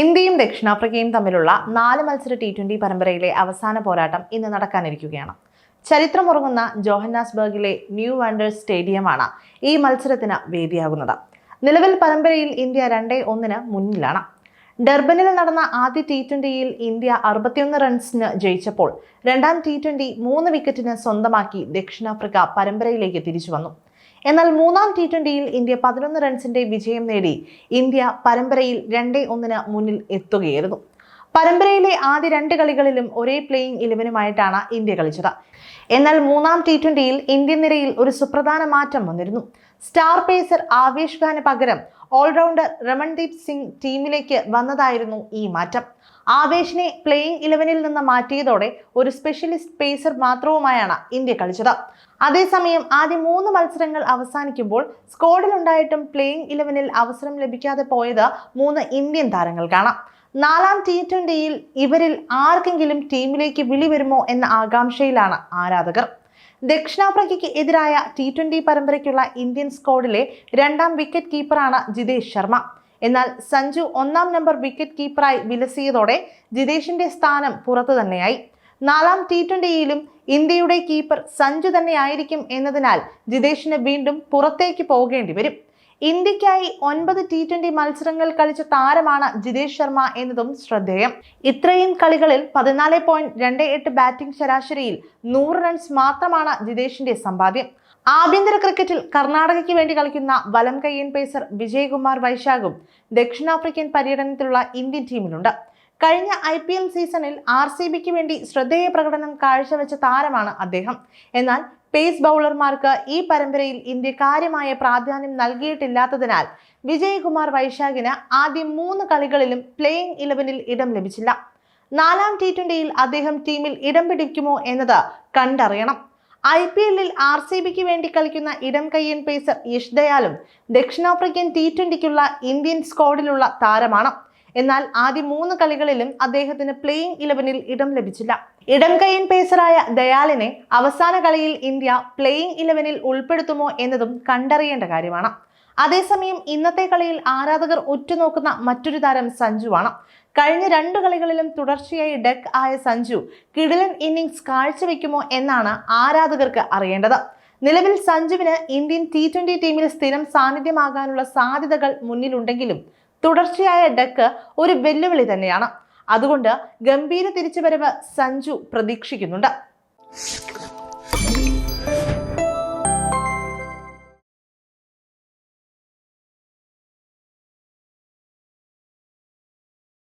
ഇന്ത്യയും ദക്ഷിണാഫ്രിക്കയും തമ്മിലുള്ള നാല് മത്സര ടി ട്വന്റി പരമ്പരയിലെ അവസാന പോരാട്ടം ഇന്ന് നടക്കാനിരിക്കുകയാണ്. ചരിത്രമുറങ്ങുന്ന ജോഹന്നാസ്ബർഗിലെ ന്യൂ വണ്ടേഴ്സ് സ്റ്റേഡിയമാണ് ഈ മത്സരത്തിന് വേദിയാകുന്നത്. നിലവിൽ പരമ്പരയിൽ ഇന്ത്യ രണ്ടേ ഒന്നിന് മുന്നിലാണ്. ഡർബനിൽ നടന്ന ആദ്യ ടി ട്വന്റിയിൽ ഇന്ത്യ അറുപത്തിയൊന്ന് റൺസിന് ജയിച്ചപ്പോൾ രണ്ടാം ടി ട്വന്റി മൂന്ന് വിക്കറ്റിന് സ്വന്തമാക്കി ദക്ഷിണാഫ്രിക്ക പരമ്പരയിലേക്ക് തിരിച്ചു വന്നു. എന്നാൽ മൂന്നാം ടി ട്വന്റിയിൽ ഇന്ത്യ പതിനൊന്ന് റൺസിന്റെ വിജയം നേടി. ഇന്ത്യ പരമ്പരയിൽ രണ്ടേ ഒന്നിന് മുന്നിൽ എത്തുകയായിരുന്നു. പരമ്പരയിലെ ആദ്യ രണ്ട് കളികളിലും ഒരേ പ്ലേയിങ് ഇലവനുമായിട്ടാണ് ഇന്ത്യ കളിച്ചത്. എന്നാൽ മൂന്നാം ടി ട്വന്റിയിൽ ഇന്ത്യൻ നിരയിൽ ഒരു സുപ്രധാന മാറ്റം വന്നിരുന്നു. സ്റ്റാർ പേസർ ആവേഷ് ഖാന് പകരം ഓൾറൗണ്ടർ രമൺദീപ് സിംഗ് ടീമിലേക്ക് വന്നതായിരുന്നു ഈ മാറ്റം. ആവേശിനെ പ്ലേയിങ് ഇലവനിൽ നിന്ന് മാറ്റിയതോടെ ഒരു സ്പെഷ്യലിസ്റ്റ് പേസർ മാത്രവുമായാണ് ഇന്ത്യ കളിച്ചത്. അതേസമയം ആദ്യ മൂന്ന് മത്സരങ്ങൾ അവസാനിക്കുമ്പോൾ സ്ക്വാഡിലുണ്ടായിട്ടും പ്ലേയിങ് ഇലവനിൽ അവസരം ലഭിക്കാതെ പോയത് മൂന്ന് ഇന്ത്യൻ താരങ്ങൾക്കാണ്. നാലാം ടി ട്വന്റിയിൽ ഇവരിൽ ആർക്കെങ്കിലും ടീമിലേക്ക് വിളി വരുമോ എന്ന ആകാംക്ഷയിലാണ് ആരാധകർ. ദക്ഷിണാഫ്രിക്കയ്ക്ക് എതിരായ ടി ട്വന്റി പരമ്പരയ്ക്കുള്ള ഇന്ത്യൻ സ്ക്വാഡിലെ രണ്ടാം വിക്കറ്റ് കീപ്പറാണ് ജിതേഷ് ശർമ്മ. എന്നാൽ സഞ്ജു ഒന്നാം നമ്പർ വിക്കറ്റ് കീപ്പറായി വിലസിയതോടെ ജിതേഷിന്റെ സ്ഥാനം പുറത്തു തന്നെയായി. നാലാം ടി ട്വന്റിയിലും ഇന്ത്യയുടെ കീപ്പർ സഞ്ജു തന്നെയായിരിക്കും എന്നതിനാൽ ജിതേഷിന് വീണ്ടും പുറത്തേക്ക് പോകേണ്ടി വരും. ഇന്ത്യക്കായി ഒൻപത് ടി ട്വന്റി മത്സരങ്ങൾ കളിച്ച താരമാണ് ജിതേഷ് ശർമ്മ എന്നതും ശ്രദ്ധേയം. ഇത്രയും കളികളിൽ പതിനാല് പോയിന്റ് രണ്ട് എട്ട് ബാറ്റിംഗ് ശരാശരിയിൽ നൂറ് റൺസ് മാത്രമാണ് ജിതേഷിന്റെ സമ്പാദ്യം. ആഭ്യന്തര ക്രിക്കറ്റിൽ കർണാടകയ്ക്ക് വേണ്ടി കളിക്കുന്ന വലം കയ്യൻ പേസർ വിജയകുമാർ വൈശാഖും ദക്ഷിണാഫ്രിക്കൻ പര്യടനത്തിലുള്ള ഇന്ത്യൻ ടീമിലുണ്ട്. കഴിഞ്ഞ ഐ പി എൽ സീസണിൽ ആർ സി ബിക്ക് വേണ്ടി ശ്രദ്ധേയ പ്രകടനം കാഴ്ചവെച്ച താരമാണ് അദ്ദേഹം. എന്നാൽ പേസ് ബൗളർമാർക്ക് ഈ പരമ്പരയിൽ ഇന്ത്യ കാര്യമായ പ്രാധാന്യം നൽകിയിട്ടില്ലാത്തതിനാൽ വിജയകുമാർ വൈശാഖിന് ആദ്യ മൂന്ന് കളികളിലും പ്ലേയിങ് ഇലവനിൽ ഇടം ലഭിച്ചില്ല. നാലാം ടി ട്വന്റിയിൽ അദ്ദേഹം ടീമിൽ ഇടം പിടിക്കുമോ എന്നത് കണ്ടറിയണം. ഐ പി എല്ലിൽ ആർ സി ബിക്ക് വേണ്ടി കളിക്കുന്ന ഇടം കയ്യൻ പേസർ യഷ്ദയാലും ദക്ഷിണാഫ്രിക്കൻ ടി ട്വന്റിക്കുള്ള ഇന്ത്യൻ സ്ക്വാഡിലുള്ള താരമാണ്. എന്നാൽ ആദ്യ മൂന്ന് കളികളിലും അദ്ദേഹത്തിന് പ്ലേയിങ് ഇലവനിൽ ഇടം ലഭിച്ചില്ല. ഇടം കൈയിൻ പേസറായ ദയാലിനെ അവസാന കളിയിൽ ഇന്ത്യ പ്ലേയിങ് ഇലവനിൽ ഉൾപ്പെടുത്തുമോ എന്നതും കണ്ടറിയേണ്ട കാര്യമാണ്. അതേസമയം ഇന്നത്തെ കളിയിൽ ആരാധകർ ഉറ്റുനോക്കുന്ന മറ്റൊരു താരം സഞ്ജുവാണ്. കഴിഞ്ഞ രണ്ട് കളികളിലും തുടർച്ചയായി ഡെക്ക് ആയ സഞ്ജു കിടിലൻ ഇന്നിംഗ്സ് കാഴ്ചവെക്കുമോ എന്നാണ് ആരാധകർക്ക് അറിയേണ്ടത്. നിലവിൽ സഞ്ജുവിന് ഇന്ത്യൻ ടി ട്വന്റി ടീമിൽ സ്ഥിരം സാന്നിധ്യമാകാനുള്ള സാധ്യതകൾ മുന്നിലുണ്ടെങ്കിലും തുടർച്ചയായ ഡെക്ക് ഒരു വെല്ലുവിളി തന്നെയാണ്. അതുകൊണ്ട് ഗംഭീര തിരിച്ചുവരവ് സഞ്ജു പ്രതീക്ഷിക്കുന്നുണ്ട്.